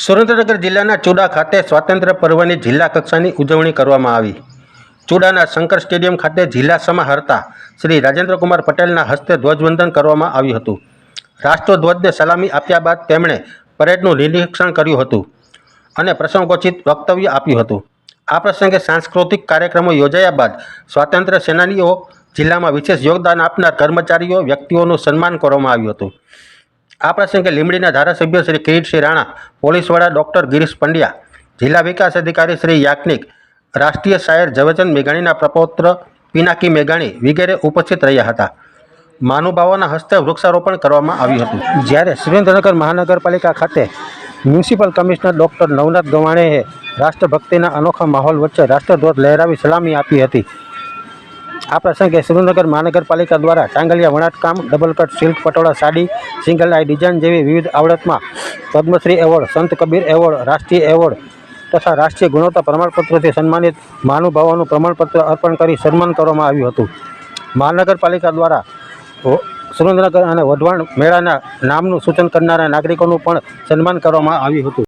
સુરેન્દ્રનગર જિલ્લાના ચુડા ખાતે સ્વાતંત્ર્ય પર્વની જિલ્લા કક્ષાની ઉજવણી કરવામાં આવી. ચુડાના શંકર સ્ટેડિયમ ખાતે જિલ્લા સમાહર્તા શ્રી રાજેન્દ્રકુમાર પટેલના હસ્તે ધ્વજવંદન કરવામાં આવ્યું હતું. રાષ્ટ્રધ્વજને સલામી આપ્યા બાદ તેમણે પરેડનું નિરીક્ષણ કર્યું હતું અને પ્રસંગોચિત વક્તવ્ય આપ્યું હતું. આ પ્રસંગે સાંસ્કૃતિક કાર્યક્રમો યોજાયા બાદ સ્વાતંત્ર્ય સેનાનીઓ જિલ્લામાં વિશેષ યોગદાન આપનાર કર્મચારીઓ વ્યક્તિઓનું સન્માન કરવામાં આવ્યું હતું. આ પ્રસંગે લીંબડીના ધારાસભ્ય શ્રી કિરીટસિંહ રાણા પોલીસ વડા ડૉક્ટર ગિરીશ પંડ્યા, જિલ્લા વિકાસ અધિકારી શ્રી યાજ્ઞિક, રાષ્ટ્રીય શાયર ઝવેરચંદ મેઘાણીના પ્રપૌત્ર પિનાકી મેઘાણી વગેરે ઉપસ્થિત રહ્યા હતા. મહાનુભાવોના હસ્તે વૃક્ષારોપણ કરવામાં આવ્યું હતું. જ્યારે સુરેન્દ્રનગર મહાનગરપાલિકા ખાતે મ્યુનિસિપલ કમિશનર ડૉક્ટર નવનાથ ગવાણેએ રાષ્ટ્રભક્તિના અનોખા માહોલ વચ્ચે રાષ્ટ્રધ્વજ લહેરાવી સલામી આપી હતી. આ પ્રસંગે સુરેન્દ્રનગર મહાનગરપાલિકા દ્વારા Tangaliya વણાટકામ double cut silk patola sari single I design જેવી વિવિધ આવડતમાં પદ્મશ્રી એવોર્ડ, સંત કબીર એવોર્ડ, રાષ્ટ્રીય એવોર્ડ તથા રાષ્ટ્રીય ગુણવત્તા પ્રમાણપત્રથી સન્માનિત મહાનુભાવોનું પ્રમાણપત્ર અર્પણ કરી સન્માન કરવામાં આવ્યું હતું. મહાનગરપાલિકા દ્વારા સુરેન્દ્રનગર અને વઢવાણ મેળાના નામનું સૂચન કરનારા નાગરિકોનું પણ સન્માન કરવામાં આવ્યું હતું.